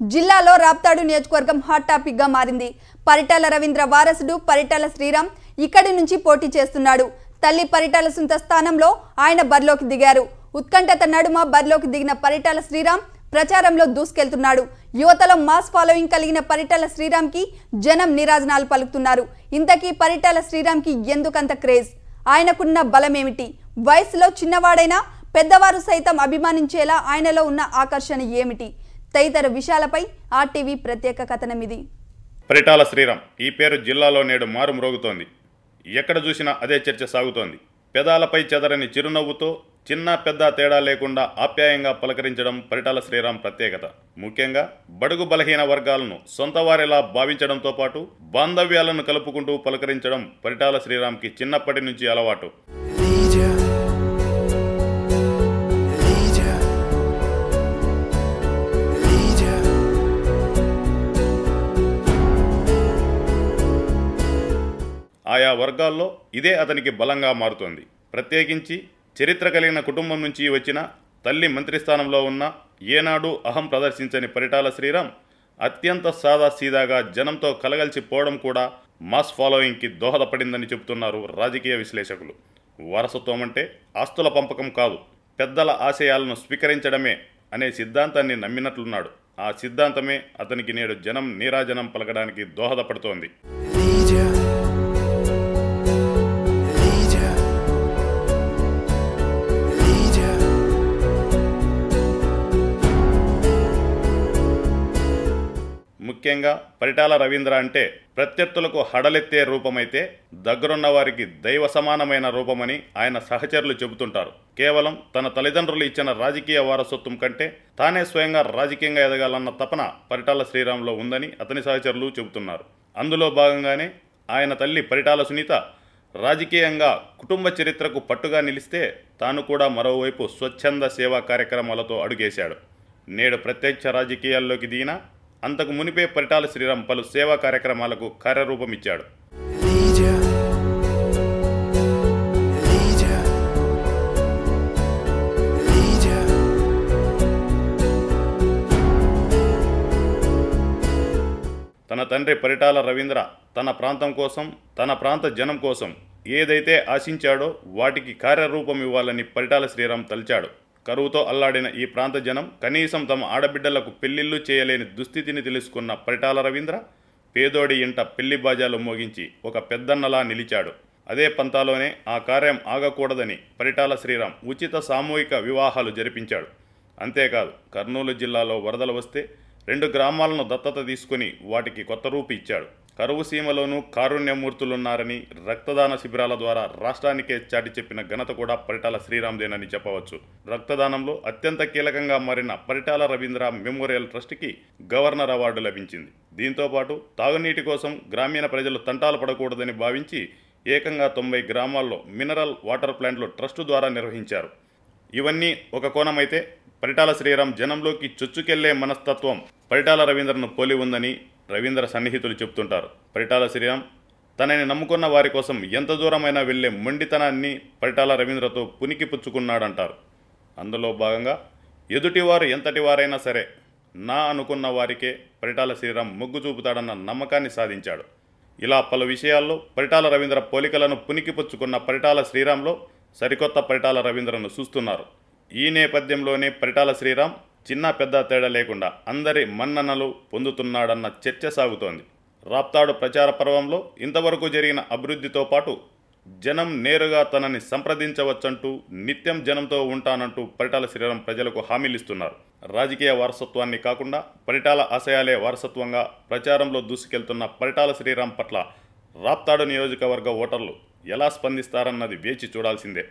జిల్లాలో రాప్తాడు నియోజకవర్గం హాట్ టాపిక్గా మారింది. పరిటాల రవీంద్ర వారసుడు పరిటాల శ్రీరామ్ ఇక్కడి నుంచి పోటీ చేస్తున్నాడు. తల్లి పరిటాల సుంత స్థానంలో ఆయన బరిలోకి దిగారు. ఉత్కంఠత నడుమ బరిలోకి దిగిన పరిటాల శ్రీరామ్ ప్రచారంలో దూసుకెళ్తున్నాడు. యువతలో మాస్ ఫాలోయింగ్ కలిగిన పరిటాల శ్రీరామ్కి జనం నిరాజనాలు పలుకుతున్నారు. ఇంతకీ పరిటాల శ్రీరామ్కి ఎందుకంత క్రేజ్? ఆయనకున్న బలమేమిటి? వయసులో చిన్నవాడైనా పెద్దవారు సైతం అభిమానించేలా ఆయనలో ఉన్న ఆకర్షణ ఏమిటి? తదితర విషయాలపై ఆర్టీవీ ప్రత్యేక కథనమిది పరిటాల శ్రీరామ్ ఈ పేరు జిల్లాలో నేడు మారు మ్రోగుతోంది ఎక్కడ చూసినా అదే చర్చ సాగుతోంది. పెదాలపై చెదరని చిరునవ్వుతో చిన్న పెద్ద తేడా లేకుండా ఆప్యాయంగా పలకరించడం పరిటాల శ్రీరామ్ ప్రత్యేకత. ముఖ్యంగా బడుగు బలహీన వర్గాలను సొంత వారిలా భావించడంతో పాటు బాంధవ్యాలను కలుపుకుంటూ పలకరించడం పరిటాల శ్రీరామ్కి చిన్నప్పటి నుంచి అలవాటు. ఆయా వర్గాల్లో ఇదే అతనికి బలంగా మారుతోంది. ప్రత్యేకించి చరిత్ర కలిగిన కుటుంబం నుంచి వచ్చిన తల్లి మంత్రి స్థానంలో ఉన్న ఏనాడు అహం ప్రదర్శించని పరిటాల శ్రీరామ్ అత్యంత సాదాసీదాగా జనంతో కలగలిసిపోవడం కూడా మాస్ ఫాలోయింగ్కి దోహదపడిందని చెబుతున్నారు రాజకీయ విశ్లేషకులు. వారసత్వం అంటే ఆస్తుల పంపకం కాదు పెద్దల ఆశయాలను స్వీకరించడమే అనే సిద్ధాంతాన్ని నమ్మినట్లున్నాడు. ఆ సిద్ధాంతమే అతనికి నేడు జనం నీరాజనం పలకడానికి దోహదపడుతోంది. ముఖ్యంగా పరిటాల రవీంద్ర అంటే ప్రత్యర్థులకు హడలెత్తే రూపమైతే దగ్గరున్న వారికి దైవ సమానమైన రూపమని ఆయన సహచరులు చెబుతుంటారు. కేవలం తన తల్లిదండ్రులు ఇచ్చిన రాజకీయ వారసత్వం కంటే తానే స్వయంగా రాజకీయంగా ఎదగాలన్న తపన పరిటాల శ్రీరామ్లో ఉందని అతని సహచరులు చెబుతున్నారు. అందులో భాగంగానే ఆయన తల్లి పరిటాల సునీత రాజకీయంగా కుటుంబ చరిత్రకు పట్టుగా నిలిస్తే తాను కూడా మరోవైపు స్వచ్ఛంద సేవా కార్యక్రమాలతో అడుగేశాడు. నేడు ప్రత్యక్ష రాజకీయాల్లోకి దిగిన అంతకు మునిపే పరిటాల శ్రీరామ్ పలు సేవా కార్యక్రమాలకు కార్యరూపం ఇచ్చాడు Lydia. Lydia. Lydia. తన తండ్రి పరిటాల రవీంద్ర తన ప్రాంతం కోసం తన ప్రాంత జనం కోసం ఏదైతే ఆశించాడో వాటికి కార్యరూపం ఇవ్వాలని పరిటాల శ్రీరామ్ తలిచాడు కరువుతో అల్లాడిన ఈ ప్రాంత జనం కనీసం తమ ఆడబిడ్డలకు పెళ్ళిళ్ళు చేయలేని దుస్థితిని తెలుసుకున్న పరిటాల రవీంద్ర పేదోడి ఇంట పెళ్ళి బాజాలు మోగించి ఒక పెద్దన్నలా నిలిచాడు. అదే పంతాలోనే ఆ కార్యం ఆగకూడదని పరిటాల శ్రీరామ్ ఉచిత సామూహిక వివాహాలు జరిపించాడు. అంతేకాదు కర్నూలు జిల్లాలో వరదలు వస్తే రెండు గ్రామాలను దత్తత తీసుకుని వాటికి కొత్త రూపు ఇచ్చాడు. కరువు సీమలోనూ కారుణ్యమూర్తులున్నారని రక్తదాన శిబిరాల ద్వారా రాష్ట్రానికే చాటి చెప్పిన ఘనత కూడా పరిటాల శ్రీరామ్దేనని చెప్పవచ్చు. రక్తదానంలో అత్యంత కీలకంగా మారిన పరిటాల రవీంద్ర మెమోరియల్ ట్రస్ట్కి గవర్నర్ అవార్డు లభించింది. దీంతో పాటు తాగునీటి కోసం గ్రామీణ ప్రజలు తంటాలు పడకూడదని భావించి ఏకంగా తొంభై గ్రామాల్లో మినరల్ వాటర్ ప్లాంట్లు ట్రస్టు ద్వారా నిర్వహించారు. ఇవన్నీ ఒక కోణమైతే పరిటాల శ్రీరామ్ జనంలోకి చొచ్చుకెళ్ళే మనస్తత్వం పరిటాల రవీంద్రను పోలి ఉందని రవీంద్ర సన్నిహితులు చెప్తుంటారు. పరిటాల శ్రీరామ్ తనని నమ్ముకున్న వారి కోసం ఎంత దూరమైనా వెళ్ళే మొండితనాన్ని పరిటాల రవీంద్రతో పునికి పుచ్చుకున్నాడంటారు. అందులో భాగంగా ఎదుటివారు ఎంతటి వారైనా సరే నా అనుకున్న వారికే పరిటాల శ్రీరామ్ మొగ్గు చూపుతాడన్న నమ్మకాన్ని సాధించాడు. ఇలా పలు విషయాల్లో పరిటాల రవీంద్ర పోలికలను పునికిపుచ్చుకున్న పరిటాల శ్రీరామ్లో సరికొత్త పరిటాల రవీంద్రను చూస్తున్నారు. ఈ నేపథ్యంలోనే పరిటాల శ్రీరామ్ చిన్న పెద్ద తేడా లేకుండా అందరి మన్ననలు పొందుతున్నాడన్న చర్చ సాగుతోంది. రాప్తాడు ప్రచార పర్వంలో ఇంతవరకు జరిగిన అభివృద్ధితో పాటు జనం నేరుగా తనని సంప్రదించవచ్చంటూ నిత్యం జనంతో ఉంటానంటూ పరిటాల శ్రీరామ్ ప్రజలకు హామీలిస్తున్నారు. రాజకీయ వారసత్వాన్ని కాకుండా పరిటాల ఆశయాలే వారసత్వంగా ప్రచారంలో దూసుకెళ్తున్న పరిటాల శ్రీరామ్ పట్ల రాప్తాడు నియోజకవర్గ ఓటర్లు ఎలా స్పందిస్తారన్నది వేచి చూడాల్సిందే.